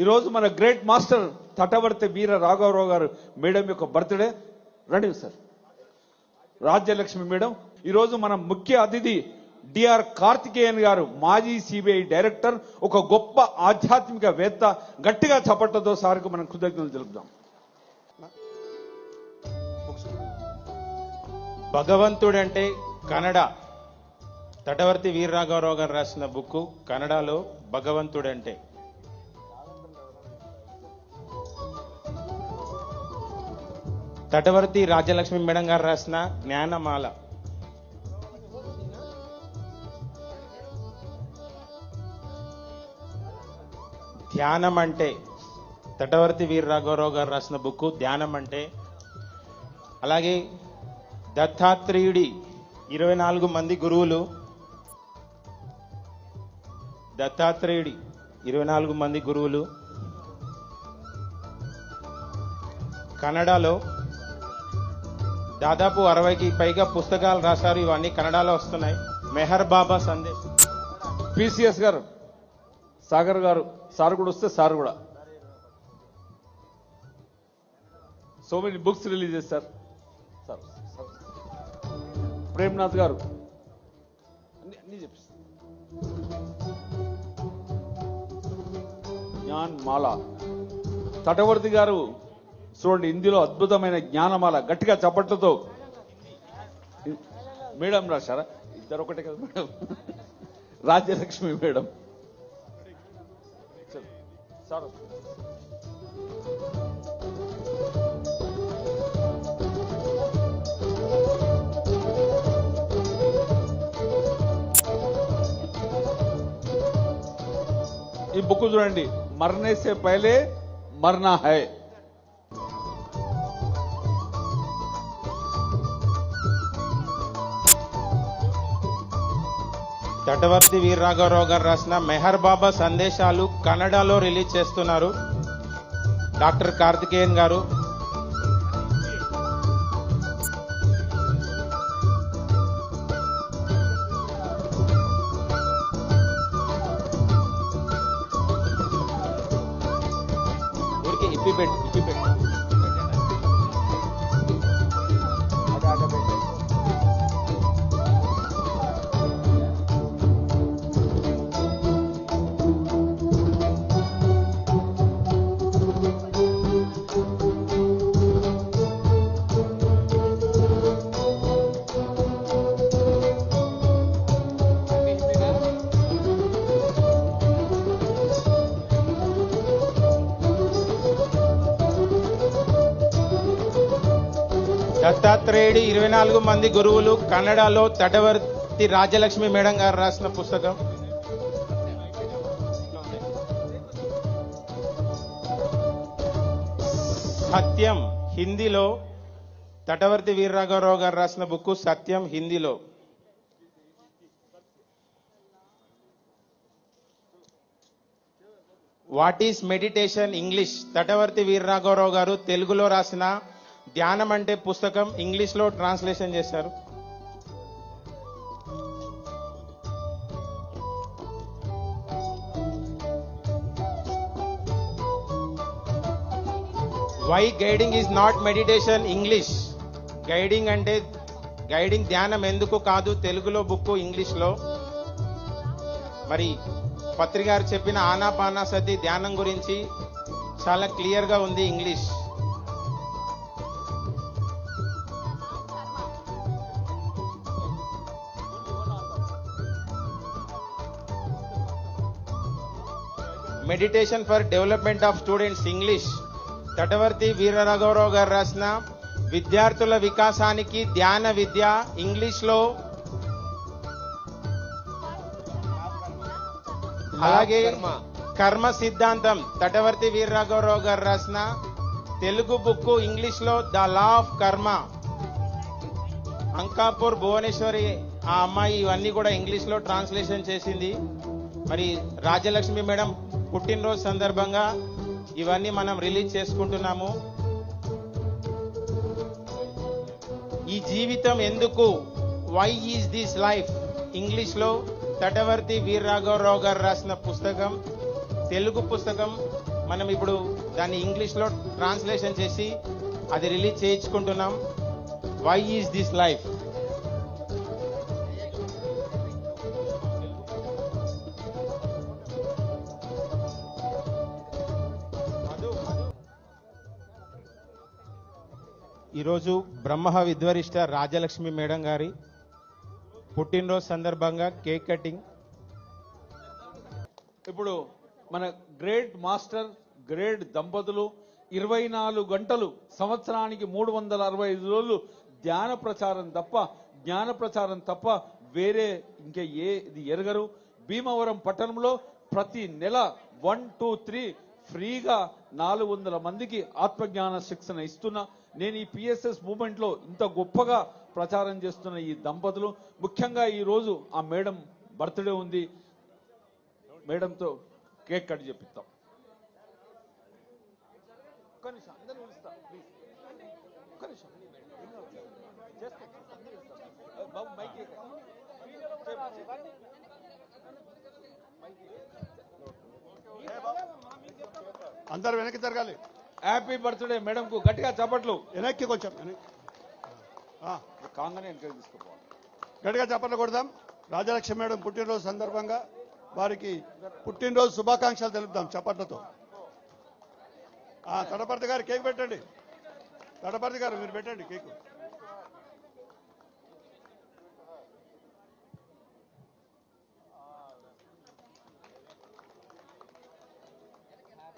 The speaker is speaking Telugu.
ఈరోజు మన గ్రేట్ మాస్టర్ తటవర్తి వీర రాఘవరావు గారు మేడం యొక్క బర్త్డే. రండి సార్. రాజ్యలక్ష్మి మేడం ఈరోజు మన ముఖ్య అతిథి డిఆర్ కార్తికేయన్ గారు మాజీ సిబిఐ డైరెక్టర్ ఒక గొప్ప ఆధ్యాత్మికవేత్త గట్టిగా చప్పట్లతో సార్కు మనం కృతజ్ఞతలు తెలుపుదాం. భగవంతుడంటే కన్నడ. తటవర్తి వీరరాఘవరావు గారు రాసిన బుక్ కన్నడలో భగవంతుడంటే. తటవర్తి రాజ్యలక్ష్మి మేడం గారు రాసిన జ్ఞానమాల. ధ్యానం అంటే తటవర్తి వీరరాఘవరావు గారు రాసిన బుక్ ధ్యానం అంటే అలాగే దత్తాత్రేయుడి ఇరవై నాలుగు మంది గురువులు దత్తాత్రేయుడి ఇరవై నాలుగు మంది గురువులు కన్నడలో దాదాపు అరవైకి పైగా పుస్తకాలు రాశారు. ఇవన్నీ కన్నడలో వస్తున్నాయి. మెహర్ బాబా సందేశ్ పిసిఎస్ గారు సాగర్ గారు సార్ కూడా వస్తే సార్ కూడా. సో మెనీ బుక్స్ రిలీజ్ చేస్తారు సార్ సార్. ప్రేమ్నాథ్ గారు. జ్ఞాన్ మాలా. తటవర్తి గారు చూడండి హిందీలో అద్భుతమైన జ్ఞానమాల గట్టిగా చప్పట్లతో. మేడం రాశారా? ఇద్దరు ఒకటే కదా మేడం. రాజ్యలక్ష్మి మేడం. సార్. ఈ బుక్ చూడండి మరణే సే పహలే మరనా హై. తటవర్తి వీరరాఘవరావు గారు రాసిన మెహర్ బాబా సందేశాలు కన్నడలో రిలీజ్ చేస్తున్నారు. డాక్టర్ కార్తికేయన్ గారు. ఇప్పి పెట్టు ఇప్పి పెట్టు దత్తాత్రేయుడి ఇరవై నాలుగు మంది గురువులు కన్నడలో తటవర్తి రాజలక్ష్మి మేడం గారు రాసిన పుస్తకం. సత్యం హిందీలో తటవర్తి వీరరాఘవరావు గారు రాసిన బుక్ సత్యం హిందీలో. What is meditation English? Tatavarthi వీరరాఘవరావు గారు తెలుగులో రాసిన ధ్యానం అంటే పుస్తకం ఇంగ్లీష్లో ట్రాన్స్లేషన్ చేశారు. Why guiding is not meditation English guiding అంటే గైడింగ్ ధ్యానం ఎందుకు కాదు తెలుగులో బుక్ ఇంగ్లీష్లో. మరి పత్రి గారు చెప్పిన ఆనాపానాసతి ధ్యానం గురించి చాలా క్లియర్గా ఉంది English. Meditation for development of students English Tatavarthi వీరరాఘవరావు గారు రాసిన విద్యార్థుల వికాసానికి ధ్యాన విద్య ఇంగ్లీష్లో. అలాగే కర్మ సిద్ధాంతం తటవర్తి వీరరాఘవరావు గారు రాసిన తెలుగు బుక్ ఇంగ్లీష్లో the law of karma. Ankapur Bhuvaneswari ఆ అమ్మాయి ఇవన్నీ కూడా ఇంగ్లీష్లో ట్రాన్స్లేషన్ చేసింది. మరి రాజలక్ష్మి మేడం పుట్టినరోజు సందర్భంగా ఇవన్నీ మనం రిలీజ్ చేసుకుంటున్నాము. ఈ జీవితం ఎందుకు? వై ఈజ్ దిస్ లైఫ్ ఇంగ్లీష్లో తటవర్తి వీర్ రాఘవరావు గారు రాసిన పుస్తకం తెలుగు పుస్తకం. మనం ఇప్పుడు దాన్ని ఇంగ్లీష్లో ట్రాన్స్లేషన్ చేసి అది రిలీజ్ చేయించుకుంటున్నాం. వై ఈజ్ దిస్ లైఫ్ ఈరోజు బ్రహ్మ విద్వరిష్ట రాజలక్ష్మి మేడం గారి పుట్టినరోజు సందర్భంగా కేక్ కటింగ్. ఇప్పుడు మన గ్రేట్ మాస్టర్ గ్రేట్ దంపతులు ఇరవై నాలుగు గంటలు సంవత్సరానికి మూడు వందల అరవై ఐదు రోజులు ధ్యాన ప్రచారం తప్ప జ్ఞాన ప్రచారం తప్ప వేరే ఇంకా ఏ ఇది ఎరగరు. భీమవరం పట్టణంలో ప్రతి నెల వన్ టూ త్రీ ఫ్రీగా నాలుగు వందల మందికి ఆత్మజ్ఞాన శిక్షణ ఇస్తున్నా. నేను ఈ పిఎస్ఎస్ మూమెంట్లో ఇంత గొప్పగా ప్రచారం చేస్తున్న ఈ దంపతులు ముఖ్యంగా ఈ రోజు ఆ మేడం బర్త్డే ఉంది. మేడంతో కేక్ కట్ చేపిస్తాం. అందరు వెనక్కి జరగాలి. హ్యాపీ బర్త్డే మేడం కు గట్టిగా చప్పట్లు. వెనక్కి కొంచెం వెనక్కి. ఆ, కాగానే వెనక్కి తీసుకుపోవాలి గట్టిగా చప్పట్లు కొడదాం. రాజలక్ష్మి మేడం పుట్టినరోజు సందర్భంగా వారికి పుట్టినరోజు శుభాకాంక్షలు తెలుపుదాం చప్పట్లతో. ఆ, తడపర్తి గారు కేక్ పెట్టండి. తడపర్తి గారు మీరు పెట్టండి కేక్.